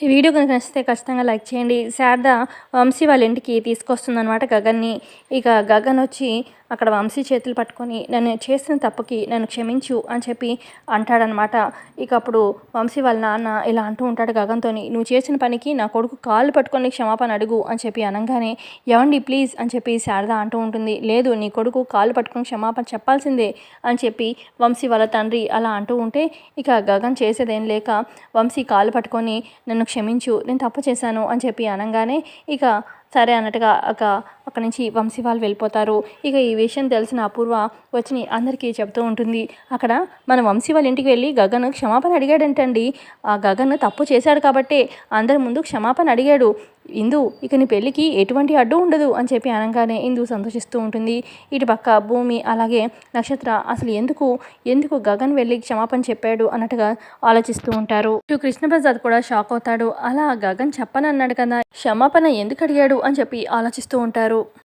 ఈ వీడియో కనుక నచ్చితే ఖచ్చితంగా లైక్ చేయండి. శారద వంశీ వాళ్ళ ఇంటికి తీసుకొస్తుందన్నమాట గగన్ని. ఇక గగన్ వచ్చి అక్కడ వంశీ చేతులు పట్టుకొని నన్ను చేసిన తప్పుకి నన్ను క్షమించు అని చెప్పి అంటాడనమాట. ఇక అప్పుడు వంశీ వాళ్ళ నాన్న ఇలా అంటూ ఉంటాడు గగన్తోని నువ్వు చేసిన పనికి నా కొడుకు కాళ్ళు పట్టుకొని క్షమాపణ అడుగు అని చెప్పి అనగానే ఎవండి ప్లీజ్ అని చెప్పి శారద అంటూ ఉంటుంది. లేదు నీ కొడుకు కాళ్ళు పట్టుకొని క్షమాపణ చెప్పాల్సిందే అని చెప్పి వంశీ వాళ్ళ తండ్రి అలా అంటూ ఉంటే ఇక గగన్ చేసేదేం లేక వంశీ కాళ్ళు పట్టుకొని నన్ను క్షమించు నేను తప్పు చేశాను అని చెప్పి అనగానే ఇక సరే అన్నట్టుగా ఒక అక్కడి నుంచి వంశీ వాళ్ళు వెళ్ళిపోతారు. ఇక ఈ విషయం తెలిసిన అపూర్వ వచ్చిని అందరికీ చెప్తూ ఉంటుంది. అక్కడ మన వంశీ వాళ్ళ ఇంటికి వెళ్ళి గగన్ క్షమాపణ అడిగాడంటండి. ఆ గగన్ తప్పు చేశాడు కాబట్టే అందరి ముందు క్షమాపణ అడిగాడు. ఇందు ఇక నీ పెళ్ళికి ఎటువంటి అడ్డు ఉండదు అని చెప్పి అనగానే ఇందు సంతోషిస్తూ ఉంటుంది. ఇటు పక్క భూమి అలాగే నక్షత్ర అసలు ఎందుకు ఎందుకు గగన్ వెళ్ళి క్షమాపణ చెప్పాడు అన్నట్టుగా ఆలోచిస్తూ ఉంటారు. ఇటు కృష్ణప్రసాద్ కూడా షాక్ అవుతాడు. అలా గగన్ చెప్పనన్నాడు కదా క్షమాపణ ఎందుకు అడిగాడు అని చెప్పి ఆలోచిస్తూ ఉంటారు.